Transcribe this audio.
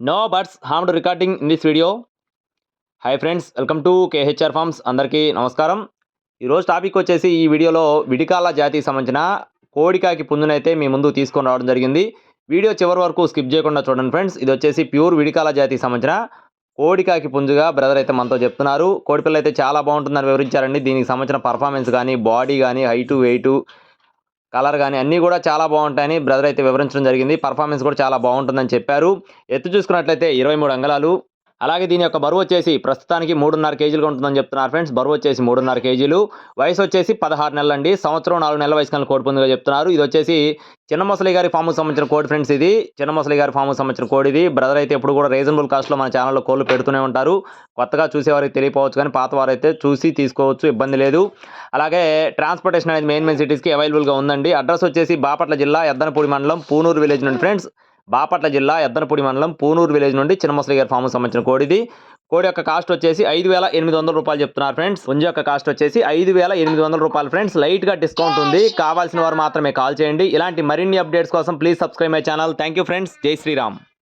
No birds harmed recording in this video. Hi friends welcome to KHR farms అందరికీ నమస్కారం. ఈరోజు topic వచ్చేసి ఈ వీడియోలో విడికాల జాతికి సంబంధించిన కోడికాకి పుంజునైతే మీ ముందు తీసుకొని రావడం జరిగింది. వీడియో చివరి వరకు స్కిప్ చేయకుండా చూడండి ఫ్రెండ్స్ ఇది వచ్చేసి ప్యూర్ విడికాల జాతికి సంబంధించిన కోడికాకి పుంజుగా బ్రదర్ అయితే మనతో చెప్తున్నారు. కోడిపిల్ల అయితే చాలా బాగుంటుందని వివరించారండి. దీనికి సంబంధించిన పర్ఫార్మెన్స్ కానీ బాడీ కానీ హైటు వెయిటు కలర్ కానీ అన్నీ కూడా చాలా బాగుంటాయని బ్రదర్ అయితే వివరించడం జరిగింది. పర్ఫార్మెన్స్ కూడా చాలా బాగుంటుందని చెప్పారు. ఎత్తు చూసుకున్నట్లయితే ఇరవై మూడు అంగళాలు. అలాగే దీని యొక్క బరువు వచ్చేసి ప్రస్తుతానికి మూడున్నర కేజీలుగా ఉంటుందని చెప్తున్నారు ఫ్రెండ్స్. బరువు వచ్చేసి మూడున్నర కేజీలు. వయసు వచ్చేసి పదహారు నెలలు అండి సంవత్సరం నాలుగు నెలల వయసు కన్నా కోడి చెప్తున్నారు. ఇది వచ్చేసి చిన్న మొసలి గారి ఫామ్కు సంబంధించిన కోడ్ ఫ్రెండ్స్ ఇది. చిన్న మొసలి గారి ఫామ్కు సంబంధించిన కోడి ఇది. బ్రదర్ అయితే ఎప్పుడు కూడా రీజనబుల్ కాస్ట్లో మన ఛానల్లో కోళ్ళు పెడుతూనే ఉంటారు. కొత్తగా చూసేవారికి తెలియపోవచ్చు కానీ పాతవారైతే చూసి తీసుకోవచ్చు ఇబ్బంది లేదు. అలాగే ట్రాన్స్పోర్టేషన్ అనేది మెయిన్ మెయిన్ సిటీస్కి అవైలబుల్గా ఉందండి. అడ్రస్ వచ్చేసి బాపట్ల జిల్లా ఎద్దనపూడి మండలం పూనూరు విలేజ్ నుండి ఫ్రెండ్స్. బాపట్ల జిల్లా ఎద్దనపూడి మండలం పూనూరు విలేజ్ నుండి చిన్నమసలి గారి ఫామ్కు సంబంధించిన కోడిది. కోడి యొక్క కాస్ట్ వచ్చేసి ఐదు వేల ఎనిమిది వందల రూపాయలు చెప్తున్నారు ఫ్రెండ్స్. పుంజ యొక్క కాస్ట్ వచ్చేసి ఐదు వేల ఎనిమిది వందల రూపాయలు ఫ్రెండ్స్. లైట్గా డిస్కౌంట్ ఉంది. కావాల్సిన వారు మాత్రమే కాల్ చేయండి. ఇలాంటి మరిన్ని అప్డేట్స్ కోసం please subscribe my channel. Thank you friends. జై శ్రీరామ్.